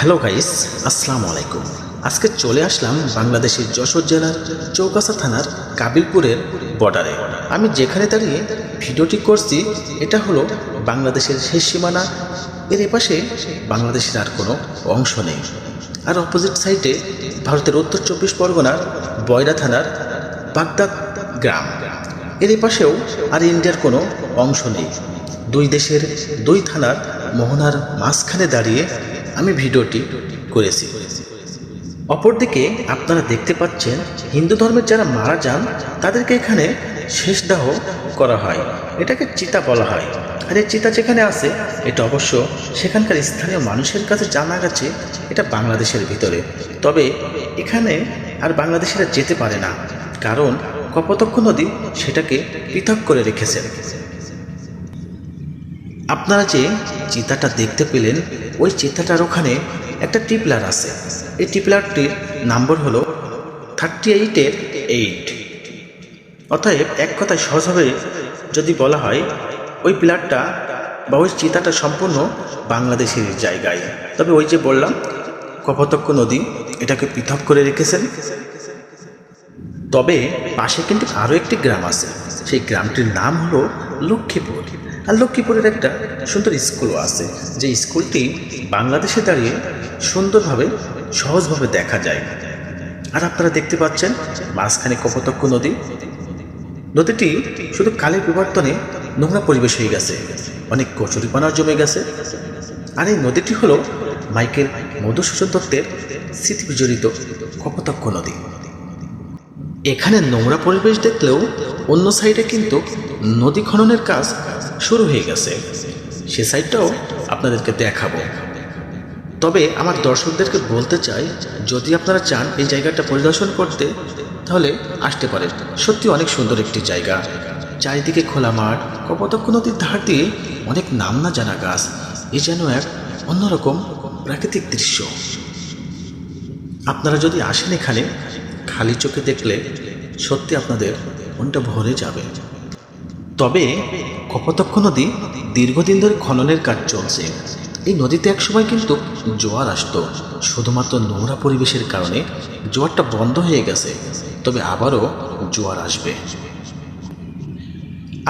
Hello guys, আসসালামু আলাইকুম। আজকে চলে আসলাম বাংলাদেশের যশোর জেলার চৌকাছা থানার কাবিলপুরের বর্ডারে। আমি যেখানে দাঁড়িয়ে ভিডিওটি করছি, এটা হলো বাংলাদেশের শেষ সীমানা। এর এপাশে বাংলাদেশের আর কোনো অংশ নেই। আর অপোজিট সাইডে ভারতের উত্তর চব্বিশ পরগনার বয়রা থানার বাগদাদ গ্রাম। এর এপাশেও আর ইন্ডিয়ার কোনো অংশ নেই। দুই দেশের দুই থানার মোহনার মাঝখানে দাঁড়িয়ে আমি ভিডিওটি করেছি। অপরদিকে আপনারা দেখতে পাচ্ছেন, হিন্দু ধর্মের যারা মারা যান, তাদেরকে এখানে শেষ দাহ করা হয়। এটাকে চিতা বলা হয়। আর এই চিতা যেখানে আছে, এটা অবশ্য সেখানকার স্থানীয় মানুষের কাছে জানা গেছে, এটা বাংলাদেশের ভিতরে। তবে এখানে আর বাংলাদেশিরা যেতে পারে না, কারণ কপতক্ষ নদী সেটাকে পৃথক করে রেখেছেন আপনারা যে চিতাটা দেখতে পেলেন, ওই চিতাটার ওখানে একটা টিপলার আছে। এই টিপলারটির নাম্বার হলো থার্টি এইটের এইট। অতএব এক কথায় সহজভাবে যদি বলা হয়, ওই পিলারটা বা ওই চিতাটা সম্পূর্ণ বাংলাদেশের জায়গায়। তবে ওই যে বললাম, কপতক্ষ নদী, এটাকে পৃথক করে রেখেছেন। তবে পাশে কিন্তু আরও একটি গ্রাম আছে। সেই গ্রামটির নাম হলো লক্ষ্মীপুর। আর লক্ষ্মীপুরের একটা সুন্দর স্কুলও আছে। যে স্কুলটি বাংলাদেশে দাঁড়িয়ে সুন্দরভাবে, সহজভাবে দেখা যায়। আর আপনারা দেখতে পাচ্ছেন মাঝখানে কপতক্ষ নদী। নদীটি শুধু কালের বিবর্তনে নোংরা পরিবেশ হয়ে গেছে। অনেক কচুরিপানা জমে গেছে। আর এই নদীটি হলো মাইকেল মধুসূচন দত্তের স্মৃতি বিজড়িত কপতক্ষ নদী। এখানে নোংরা পরিবেশ দেখলেও অন্য সাইডে কিন্তু নদী খননের কাজ শুরু হয়ে গেছে। সে সাইডটাও আপনাদেরকে দেখাবো। তবে আমার দর্শকদেরকে বলতে চাই, যদি আপনারা চান এই জায়গাটা পরিদর্শন করতে, তাহলে আসতে পারেন। সত্যি অনেক সুন্দর একটি জায়গা। চারিদিকে খোলা মাঠ, কপতক্ষ নদীর ধার দিয়ে অনেক নাম না জানা গাছ। এ যেন এক অন্যরকম প্রাকৃতিক দৃশ্য। আপনারা যদি আসেন এখানে, খালি চোখে দেখলে সত্যি আপনাদের মনটা ভরে যাবে। তবে কপতক্ষ নদী দীর্ঘদিন ধরে খননের কাজ চলছে। এই নদীতে একসময় কিন্তু জোয়ার আসতো। শুধুমাত্র নোংরা পরিবেশের কারণে জোয়ারটা বন্ধ হয়ে গেছে। তবে আবারও জোয়ার আসবে।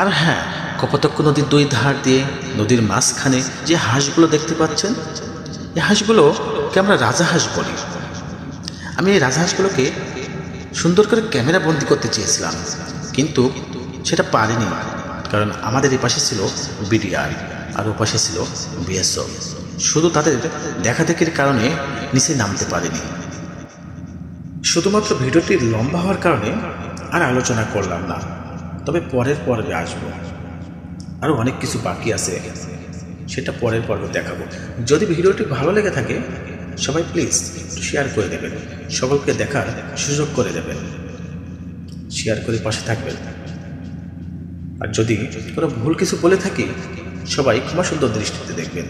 আর হ্যাঁ কপতক্ষ নদীর দুই ধার দিয়ে নদীর মাঝখানে যে হাঁসগুলো দেখতে পাচ্ছেন, এই হাঁসগুলোকে আমরা রাজাহাঁস বলি? আমি এই রাজহাঁসগুলোকে সুন্দর করে ক্যামেরা বন্দি করতে চেয়েছিলাম, কিন্তু সেটা পারিনি। কারণ আমাদের এই পাশে ছিল বিডিআর আর ও পাশে ছিল বিএসএফ। শুধু তাদের দেখাদেখির কারণে নিচে নামতে পারেনি। শুধুমাত্র ভিডিওটি লম্বা হওয়ার কারণে আর আলোচনা করলাম না, তবে পরের পর্বে আসব। আরও অনেক কিছু বাকি আছে, সেটা পরের পর্বে দেখাবো। যদি ভিডিওটি ভালো লেগে থাকে, সবাই প্লিজ শেয়ার করে দেবেন। সকলকে দেখার সুযোগ করে দেবেন। শেয়ার করে পাশে থাকবেন। আর যদি কোনো ভুল কিছু বলে থাকি সবাই ক্ষমা সুন্দর দৃষ্টিতে দেখবেন।